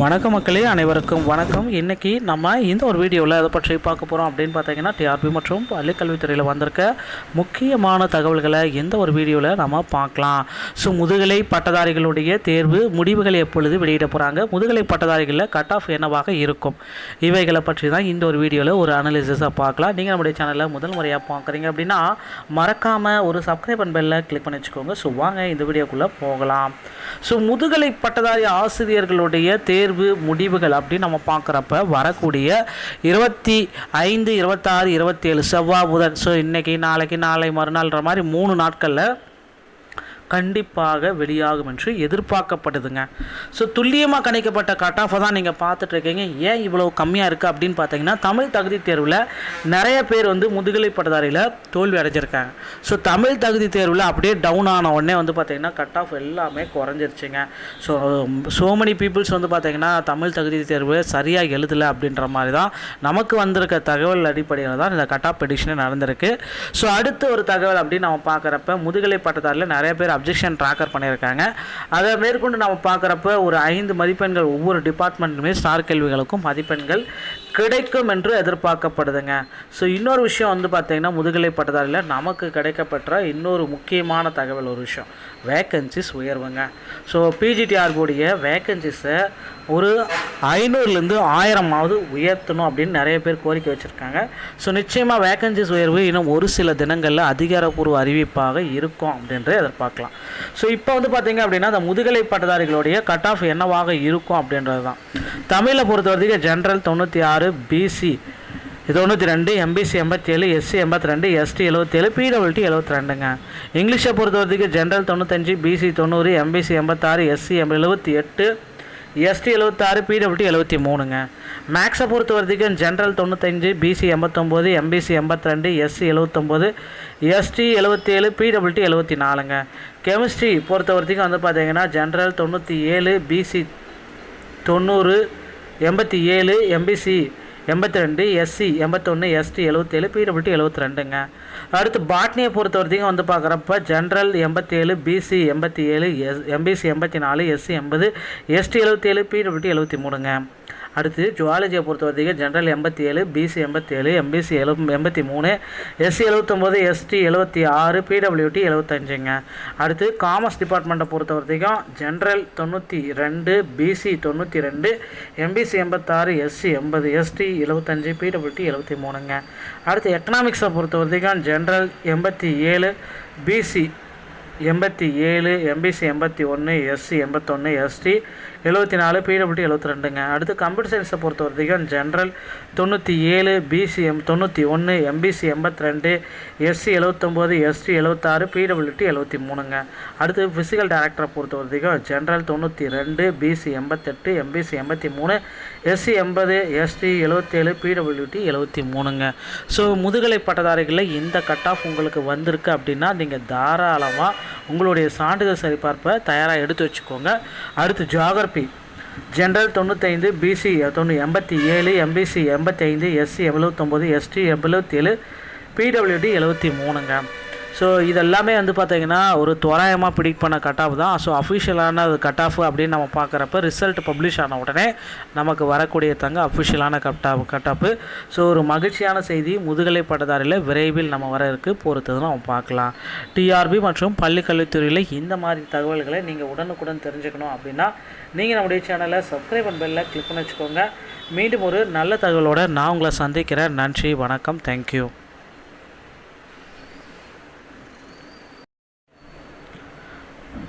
வணக்க மக்களே அனைவருக்கும் வணக்கம். இன்றைக்கி நம்ம இந்த ஒரு வீடியோவில் எதை பற்றி பார்க்க போகிறோம் அப்படின்னு பார்த்தீங்கன்னா டிஆர்பி மற்றும் பள்ளிக்கல்வித்துறையில் வந்திருக்க முக்கியமான தகவல்களை எந்த ஒரு வீடியோவில் நம்ம பார்க்கலாம். ஸோ முதுகலை பட்டதாரிகளுடைய தேர்வு முடிவுகள் எப்பொழுது வெளியிட போகிறாங்க முதுகலை பட்டதாரிகளில் கட் ஆஃப் என்னவாக இருக்கும்? இவைகளை பற்றி தான் இந்த ஒரு வீடியோவில் ஒரு அனலிசிஸாக பார்க்கலாம். நீங்கள் நம்முடைய சேனலில் முதல் முறையாக பார்க்குறீங்க அப்படின்னா மறக்காமல் ஒரு சப்ஸ்கிரைப் அண்ட் பெல்லை கிளிக் பண்ணி வச்சுக்கோங்க. ஸோ வாங்க இந்த வீடியோக்குள்ளே போகலாம். ஸோ முதுகலை பட்டதாரி ஆசிரியர்களுடைய தேர்வு முடிவுகள் அப்படின்னு நம்ம பார்க்குறப்ப வரக்கூடிய இருபத்தி ஐந்து இருபத்தாறு இருபத்தேழு செவ்வாய் புதன். ஸோ இன்றைக்கி நாளைக்கு நாளை மறுநாள்ன்ற மாதிரி மூணு நாட்களில் கண்டிப்பாக வெளியாகும் என்று எதிர்பார்க்கப்படுதுங்க ஸோ துல்லியமாக கணிக்கப்பட்ட கட் ஆஃபை தான் நீங்கள் பார்த்துட்டு இருக்கீங்க ஏன் இவ்வளோ கம்மியாக இருக்குது அப்படின்னு பார்த்தீங்கன்னா தமிழ் தகுதி தேர்வில் நிறைய பேர் வந்து முதுகலை பட்டதாரியில் தோல்வி அடைஞ்சிருக்காங்க. ஸோ தமிழ் தகுதி தேர்வில் அப்படியே டவுன் ஆன உடனே வந்து பார்த்தீங்கன்னா கட் ஆஃப் எல்லாமே குறைஞ்சிருச்சுங்க. ஸோ ஸோ மெனி பீப்புள்ஸ் வந்து பார்த்தீங்கன்னா தமிழ் தகுதி தேர்வு சரியாக எழுதலை அப்படின்ற மாதிரி தான் நமக்கு வந்திருக்க தகவல் அடிப்படையில் தான் இந்த கட் ஆஃப் பெடிஷனே நடந்திருக்கு. ஸோ அடுத்த ஒரு தகவல் அப்படின்னு நம்ம பார்க்குறப்ப முதுகலை பட்டதாரியில் நிறைய பேர் அப்ஜெக்ஷன் ட்ராக்கர் பண்ணியிருக்காங்க. அதை மேற்கொண்டு நம்ம பார்க்குறப்ப ஒரு ஐந்து மதிப்பெண்கள் ஒவ்வொரு டிபார்ட்மெண்ட்டுமே ஸ்டார் கேள்விகளுக்கும் மதிப்பெண்கள் கிடைக்கும் என்று எதிர்பார்க்கப்படுதுங்க. ஸோ இன்னொரு விஷயம் வந்து பார்த்திங்கன்னா முதுகலை பட்டதாரியில் நமக்கு கிடைக்கப்பெற்ற இன்னொரு முக்கியமான தகவல் ஒரு விஷயம். வேக்கன்சிஸ் உயர்வுங்க. ஸோ பிஜிடிஆர்புடைய வேக்கன்சிஸை ஒரு ஐநூறுலேருந்து ஆயிரமாவது உயர்த்தணும் அப்படின்னு நிறைய பேர் கோரிக்கை வச்சுருக்காங்க. ஸோ நிச்சயமாக வேக்கன்சிஸ் உயர்வு இன்னும் ஒரு சில தினங்களில் அதிகாரப்பூர்வ அறிவிப்பாக இருக்கும் அப்படின்றத எதிர்பார்க்கலாம். ஸோ இப்போ வந்து பார்த்திங்க அப்படின்னா அந்த முதுகலை பட்டதாரிகளுடைய கட் ஆஃப் என்னவாக இருக்கும் அப்படின்றது தான் தமிழை பொறுத்த வரைக்கும் ஜென்ரல் தொண்ணூற்றி ஆறு பிசி தொண்ணூற்றி ரெண்டு எம்பிசி எண்பத்தேழு எஸ்சி எண்பத்தி ரெண்டு எஸ்டி எழுபத்தேழு பிடபிள்டி எழுபத்தி ரெண்டுங்க இங்கிலீஷை பொறுத்த வரைக்கும் ஜென்ரல் தொண்ணூத்தஞ்சு பிசி தொண்ணூறு எம்பிசி எண்பத்தாறு எஸ்சி எழுபத்தி எட்டு எஸ்டி எழுபத்தாறு பிடபிள்டி எழுபத்தி மூணுங்க மேக்ஸை பொறுத்த வரைக்கும் ஜென்ரல் தொண்ணூத்தஞ்சு பிசி எண்பத்தொம்போது எம்பிசி எண்பத்தி ரெண்டு எஸ்சி எழுபத்தொம்போது எஸ்டி எழுபத்தேழு பிடபிள்டி எழுபத்தி நாலுங்க கெமிஸ்ட்ரி பொறுத்த வரைக்கும் வந்து பார்த்தீங்கன்னா ஜென்ரல் தொண்ணூற்றி ஏழு பிசி தொண்ணூறு எண்பத்தி ஏழு எம்பிசி எண்பத்தி ரெண்டு எஸ்சி எண்பத்தொன்று எஸ்டி எழுபத்தேழு பிடபிள்டி எழுபத்தி ரெண்டுங்க அடுத்து பாட்னியை பொறுத்த வரைக்கும் வந்து பார்க்குறப்ப ஜென்ரல் எண்பத்தேழு பிசி எண்பத்தி ஏழு எஸ் எம்பிசி எண்பத்தி நாலு எஸ்சி எண்பது எஸ்டி எழுபத்தேழு பிடபிள்டி எழுபத்தி மூணுங்க அடுத்து ஜுவாலஜியை பொறுத்த வரைக்கும் ஜென்ரல் எண்பத்தி ஏழு பிசி எண்பத்தி ஏழு எம்பிசி எழு எண்பத்தி மூணு எஸ்சி எழுபத்தொம்போது எஸ்டி எழுபத்தி ஆறு பிடபிள்யூடி எழுபத்தஞ்சுங்க அடுத்து காமர்ஸ் டிபார்ட்மெண்ட்டை பொறுத்த வரைக்கும் ஜென்ரல் தொண்ணூற்றி ரெண்டு பிசி தொண்ணூற்றி ரெண்டு எம்பிசி எண்பத்தாறு எஸ்சி எண்பது எஸ்டி எழுபத்தஞ்சு பிடபிள்யூடி எழுபத்தி மூணுங்க. அடுத்து எக்கனாமிக்ஸை பொறுத்த வரைக்கும் ஜென்ரல் எண்பத்தி ஏழு பிசி எண்பத்தி ஏழு எம்பிசி எண்பத்தி ஒன்று எஸ்சி எண்பத்தொன்று எஸ்டி எழுபத்தி நாலு பிடபிள்டி எழுபத்தி ரெண்டுங்க. அடுத்து கம்ப்யூட்டர் சயின்ஸை பொறுத்த வரைக்கும் ஜென்ரல் தொண்ணூற்றி ஏழு பிசி எம் தொண்ணூற்றி ஒன்று எம்பிசி எண்பத்தி ரெண்டு எஸ்சி எழுபத்தொம்போது எஸ்டி எழுபத்தாறு பிடபிள்யூடி எழுபத்தி மூணுங்க. அடுத்து ஃபிசிக்கல் டேரக்டரை பொறுத்த வரைக்கும் ஜென்ரல் தொண்ணூற்றி ரெண்டு பிசி எண்பத்தெட்டு எம்பிசி எண்பத்தி மூணு எஸ்சி எண்பது எஸ்டி எழுபத்தேழு பிடபிள்யூடி எழுபத்தி மூணுங்க. ஸோ முதுகலை பட்டதாரிகளில் இந்த கட் ஆஃப் உங்களுக்கு வந்திருக்கு அப்படின்னா நீங்கள் தாராளமாக உங்களுடைய சான்றிதழ் சரிபார்ப்பை தயாராக எடுத்து வச்சுக்கோங்க. அடுத்து ஜாகிரபி ஜென்ரல் தொண்ணூத்தைந்து பிசி தொண்ணூ எண்பத்தி ஏழு எம்பிசி எண்பத்தைந்து எஸ்சி எழுபத்தொம்போது எஸ்டி எழுபத்தேழு பிடபிள்யூடி எழுபத்தி மூணுங்க. ஸோ இதெல்லாமே வந்து பார்த்தீங்கன்னா ஒரு தோராயமாக பிடிக் பண்ண கட் ஆஃப் தான். ஸோ அஃபிஷியலான கட் ஆஃப் அப்படின்னு நம்ம பார்க்குறப்ப ரிசல்ட் பப்ளிஷ் ஆன உடனே நமக்கு வரக்கூடிய தங்க அஃபிஷியலான cut off cut off so ஒரு மகிழ்ச்சியான செய்தி முதுகலை பட்டதாரியில் விரைவில் நம்ம வர இருக்கு. பொறுத்தது நம்ம பார்க்கலாம் டிஆர்பி மற்றும் பள்ளிக்கல்வித்துறையில் இந்த மாதிரி தகவல்களை நீங்கள் உடனுக்குடன் தெரிஞ்சுக்கணும் அப்படின்னா நீங்கள் நம்முடைய சேனலை சப்ஸ்கிரைப் அண்ட் பெல்ல கிளிக் பண்ணி வச்சுக்கோங்க. மீண்டும் ஒரு நல்ல தகவலோட நான் உங்களை சந்திக்கிறேன். நன்றி வணக்கம். தேங்க்யூ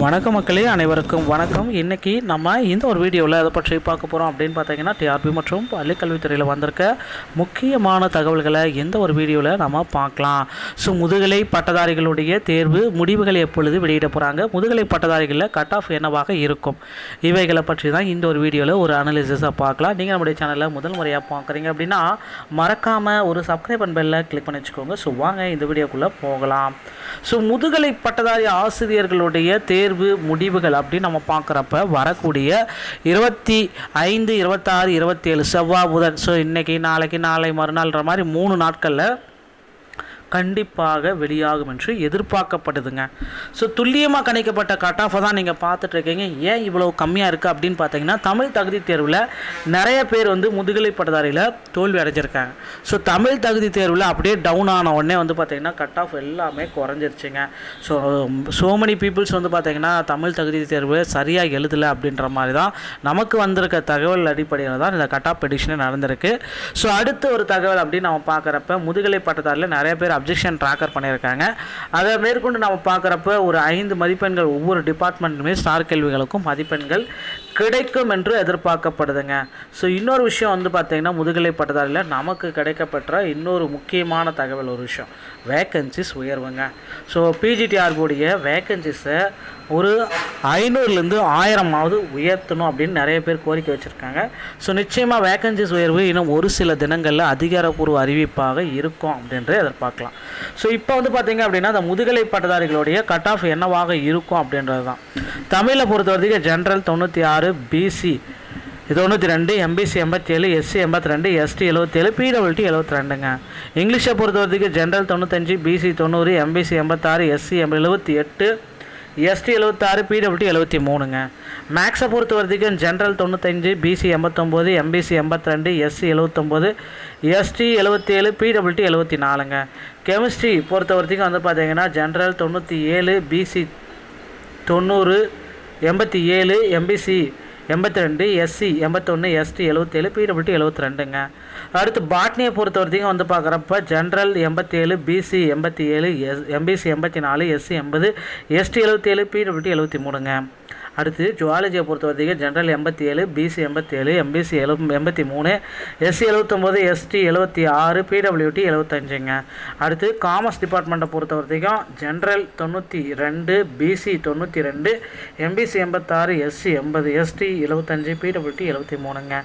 வணக்க மக்களே அனைவருக்கும் வணக்கம். இன்றைக்கி நம்ம இந்த ஒரு வீடியோவில் அதை பற்றி பார்க்க போகிறோம் அப்படின்னு பார்த்தீங்கன்னா டிஆர்பி மற்றும் பள்ளிக்கல்வித்துறையில் வந்திருக்க முக்கியமான தகவல்களை எந்த ஒரு வீடியோவில் நம்ம பார்க்கலாம். ஸோ முதுகலை பட்டதாரிகளுடைய தேர்வு முடிவுகள் எப்பொழுது வெளியிட போகிறாங்க முதுகலை பட்டதாரிகளில் கட் ஆஃப் என்னவாக இருக்கும்? இவைகளை பற்றி தான் இந்த ஒரு வீடியோவில் ஒரு அனலிசிஸாக பார்க்கலாம். நீங்கள் நம்முடைய சேனலில் முதல் முறையாக பார்க்குறீங்க அப்படின்னா மறக்காமல் ஒரு சப்ஸ்கிரைப் அண்ட் பெல்லில் கிளிக் பண்ணி வச்சுக்கோங்க. ஸோ வாங்க இந்த வீடியோக்குள்ளே போகலாம். ஸோ முதுகலை பட்டதாரி ஆசிரியர்களுடைய தேர்வு தேர்வு முடிவுகள் அப்படின்னு நம்ம பார்க்குறப்ப வரக்கூடிய இருபத்தி ஐந்து இருபத்தாறு இருபத்தேழு செவ்வாய் புதன். ஸோ இன்றைக்கி நாளைக்கு நாளை மறுநாள்ன்ற மாதிரி மூணு நாட்களில் கண்டிப்பாக வெளியாகும் என்று எதிர்பார்க்கப்படுதுங்க ஸோ துல்லியமாக கணிக்கப்பட்ட கட் ஆஃபை தான் நீங்கள் பார்த்துட்ருக்கீங்க. ஏன் இவ்வளோ கம்மியாக இருக்குது அப்படின்னு பார்த்தீங்கன்னா தமிழ் தகுதி தேர்வில் நிறைய பேர் வந்து முதுகலை பட்டதாரியில் தோல்வி அடைஞ்சிருக்காங்க. ஸோ தமிழ் தகுதி தேர்வில் அப்படியே டவுன் ஆன உடனே வந்து பார்த்திங்கன்னா கட் ஆஃப் எல்லாமே குறைஞ்சிருச்சுங்க. ஸோ ஸோ மெனி பீப்புள்ஸ் வந்து பார்த்திங்கன்னா தமிழ் தகுதி தேர்வு சரியாக எழுதலை அப்படின்ற மாதிரி தான் நமக்கு வந்திருக்க தகவல் அடிப்படையில் தான் இந்த கட் ஆஃப் பெடிஷனே நடந்திருக்கு. ஸோ அடுத்து ஒரு தகவல் அப்படின்னு நம்ம பார்க்குறப்ப முதுகலை பட்டதாரியில் நிறைய பேர் அப்ஜெக்ஷன் ட்ராக்கர் பண்ணியிருக்காங்க. அதை மேற்கொண்டு நம்ம பார்க்குறப்ப ஒரு ஐந்து மதிப்பெண்கள் ஒவ்வொரு டிபார்ட்மெண்ட்டுமே ஸ்டார் கேள்விகளுக்கும் மதிப்பெண்கள் கிடைக்கும் என்று எதிர்பார்க்கப்படுதுங்க. ஸோ இன்னொரு விஷயம் வந்து பார்த்தீங்கன்னா முதுகலை பட்டதாரியில் நமக்கு கிடைக்கப்பெற்ற இன்னொரு முக்கியமான தகவல் ஒரு விஷயம். வேக்கன்சிஸ் உயர்வுங்க. ஸோ பிஜிடிஆர்போடைய வேக்கன்சிஸை ஒரு ஐநூறுலேருந்து ஆயிரமாவது உயர்த்தணும் அப்படின்னு நிறைய பேர் கோரிக்கை வச்சுருக்காங்க. ஸோ நிச்சயமாக வேக்கன்சிஸ் உயர்வு இன்னும் ஒரு சில தினங்களில் அதிகாரப்பூர்வ அறிவிப்பாக இருக்கும் அப்படின்றத எதிர்பார்க்கலாம். ஸோ இப்போ வந்து பார்த்தீங்க அப்படின்னா அந்த முதுகலை பட்டதாரிகளுடைய கட் ஆஃப் என்னவாக இருக்கும் அப்படின்றது தான் தமிழை பொறுத்த வரைக்கும் ஜென்ரல் தொண்ணூற்றி ஆறு பிசி தொண்ணூற்றி ரெண்டு எம்பிசி எண்பத்தி ஏழு எஸ்சி எண்பத்தி ரெண்டு எஸ்டி எழுபத்தேழு பிடபிள்டி எழுபத்தி ரெண்டுங்க இங்கிலீஷை பொறுத்த வரைக்கும் ஜென்ரல் தொண்ணூத்தஞ்சு பிசி தொண்ணூறு எம்பிசி எண்பத்தாறு எஸ்சி எழுபத்தி எட்டு எஸ்டி எழுபத்தாறு பிடபிள்டி எழுபத்தி மூணுங்க. மேக்ஸை பொறுத்த வரைக்கும் ஜென்ரல் தொண்ணூத்தஞ்சு பிசி எண்பத்தொம்போது எம்பிசி எண்பத்தி ரெண்டு எஸ்சி எழுபத்தொம்போது எஸ்டி எழுபத்தேழு பிடபிள்டி எழுபத்தி நாலுங்க. கெமிஸ்ட்ரி பொறுத்த வரைக்கும் வந்து பார்த்தீங்கன்னா ஜென்ரல் தொண்ணூற்றி ஏழு பிசி தொண்ணூறு எண்பத்தி ஏழு எம்பிசி எண்பத்தி ரெண்டு எஸ்சி எண்பத்தொன்று எஸ்டி எழுபத்தேழு பிடபிள்டி எழுபத்தி ரெண்டுங்க அடுத்து பாட்னியை பொறுத்த வரைக்கும் வந்து பார்க்குறப்ப ஜென்ரல் எண்பத்தேழு பிசி எண்பத்தி ஏழு எஸ் எம்பிசி எண்பத்தி நாலு எஸ்சி எண்பது எஸ்டி எழுபத்தேழு பிடபிள்டி எழுபத்தி மூணுங்க. அடுத்து ஜுவாலஜியை பொறுத்த வரைக்கும் ஜென்ரல் எண்பத்தி ஏழு பிசி எண்பத்தி ஏழு எம்பிசி எழு எண்பத்தி மூணு எஸ்சி எழுபத்தொம்போது எஸ்டி எழுபத்தி ஆறு பிடபிள்யூடி எழுபத்தஞ்சுங்க அடுத்து காமர்ஸ் டிபார்ட்மெண்ட்டை பொறுத்த வரைக்கும் ஜென்ரல் தொண்ணூற்றி ரெண்டு பிசி தொண்ணூற்றி ரெண்டு எம்பிசி எண்பத்தாறு எஸ்சி எண்பது எஸ்டி எழுபத்தஞ்சு பிடபிள்யூடி எழுபத்தி மூணுங்க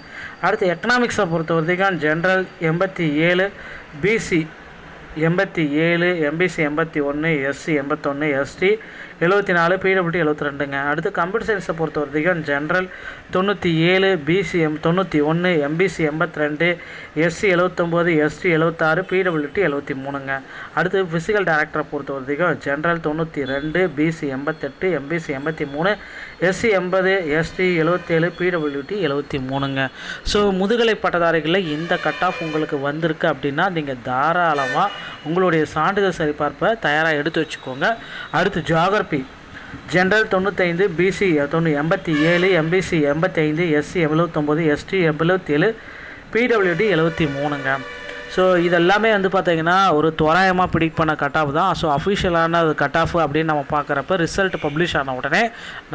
அடுத்து எக்கனாமிக்ஸை பொறுத்த வரைக்கும் ஜென்ரல் எண்பத்தி ஏழு பிசி எண்பத்தி ஏழு எம்பிசி எண்பத்தி ஒன்று எஸ்சி எண்பத்தொன்று எஸ்டி எழுபத்தி நாலு பிடபிள்யூடி எழுபத்தி ரெண்டுங்க. அடுத்து கம்ப்யூட்டர் சயின்ஸை பொறுத்த வரைக்கும் ஜென்ரல் தொண்ணூற்றி ஏழு பிசி எம் தொண்ணூற்றி ஒன்று எம்பிசி எண்பத்தி ரெண்டு எஸ்சி எழுபத்தொம்போது எஸ்டி எழுபத்தாறு பிடபிள்யூடி எழுபத்தி மூணுங்க. அடுத்து ஃபிசிக்கல் டேரக்டரை பொறுத்த வரைக்கும் ஜென்ரல் தொண்ணூற்றி ரெண்டு பிசி எண்பத்தெட்டு எம்பிசி எண்பத்தி மூணு எஸ்சி எண்பது எஸ்டி எழுபத்தேழு பிடபிள்யூடி எழுபத்தி மூணுங்க. ஸோ முதுகலை பட்டதாரிகளில் இந்த கட் ஆஃப் உங்களுக்கு வந்திருக்கு அப்படின்னா நீங்கள் தாராளமாக உங்களுடைய சான்றிதழ் சரிபார்ப்பை தயாராக எடுத்து வச்சுக்கோங்க. அடுத்து ஜாகிரபி ஜென்ரல் தொண்ணூத்தைந்து பிசி தொண்ணூ எண்பத்தி ஏழு எம்பிசி எண்பத்தைந்து எஸ்சி எழுபத்தொம்போது எஸ்டி எழுபத்தேழு பிடபிள்யூடி எழுபத்தி மூணுங்க. ஸோ இதெல்லாமே வந்து பார்த்தீங்கன்னா ஒரு தோராயமாக ப்ரிடிக்ட் பண்ண கட் ஆஃப் தான். ஸோ அஃபிஷியலான கட் ஆஃப் அப்படின்னு நம்ம பார்க்குறப்ப ரிசல்ட் பப்ளிஷ் ஆன உடனே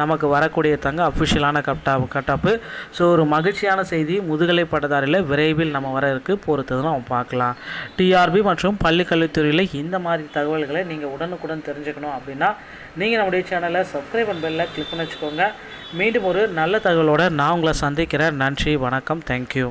நமக்கு வரக்கூடிய தங்க அஃபிஷியலான cut off cut off so ஒரு மகிழ்ச்சியான செய்தி முதுகலை பட்டதாரியில் விரைவில் நம்ம வர இருக்கு பொறுத்தது நம்ம பார்க்கலாம் டிஆர்பி மற்றும் பள்ளிக்கல்வித்துறையில் இந்த மாதிரி தகவல்களை நீங்கள் உடனுக்குடன் தெரிஞ்சுக்கணும் அப்படின்னா நீங்கள் நம்முடைய சேனலை சப்ஸ்கிரைப் அண்ட் பெல்ல கிளிக் பண்ணி வச்சுக்கோங்க. மீண்டும் ஒரு நல்ல தகவலோடு நான் உங்களை சந்திக்கிறேன். நன்றி வணக்கம் தேங்க்யூ